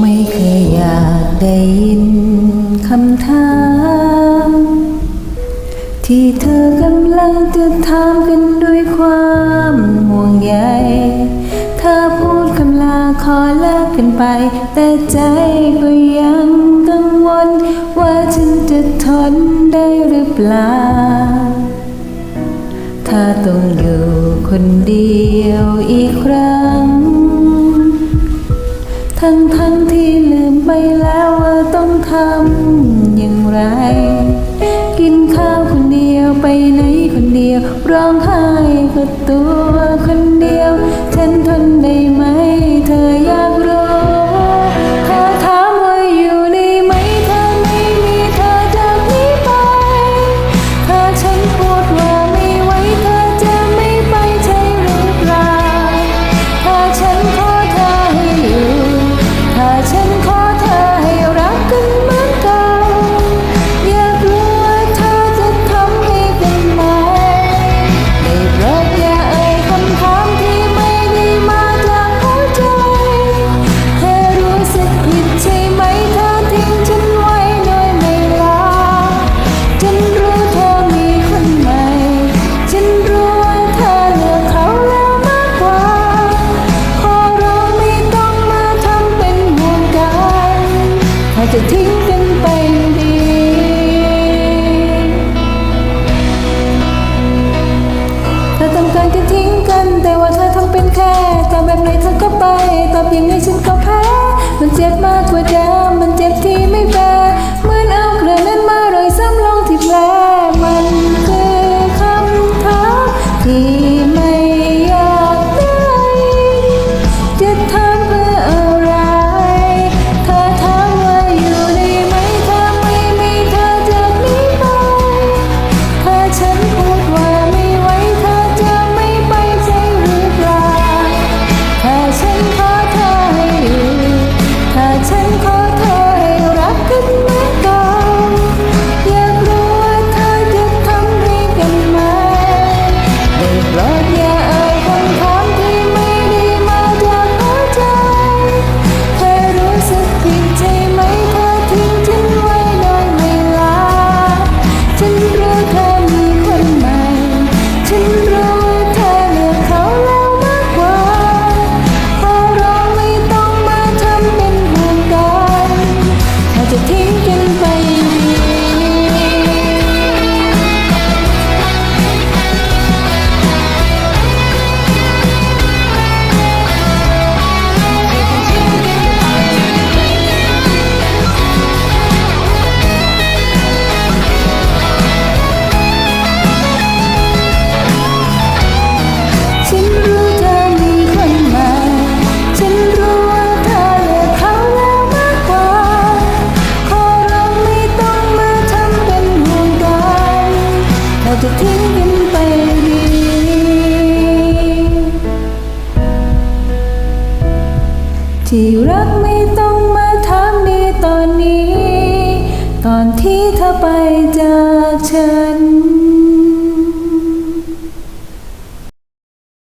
ไม่เคยอยากได้ยินคำถาม ที่เธอกำลังจะถามกันด้วยความห่วงใยเธอพูดคำลาขอลกกันไป แต่ใจก็ยังกังวล ว่าฉันจะทนได้หรือเปล่า ถ้าต้องอยู่ คนเดียวอีกครั้ง ทั้งทั้งที่ลืมไปแล้วว่าต้องทำอย่างไร กินข้าวคนเดียวไปไหนคนเดียว ร้องไห้กับตัวคนเดียว น แต่ว่าเธอทำเป็นแค่ตอบแบบไหนเธอก็ไป ตอบอย่างไงฉันก็แพ้ มันเจ็บมากกว่าเดิมมันเจ็บที่ไม่แพ้ จะทิ้งกันไปดีที่รักไม่ต้องมาถามดีตอนนี้ ตอนที่เธอไปจากฉัน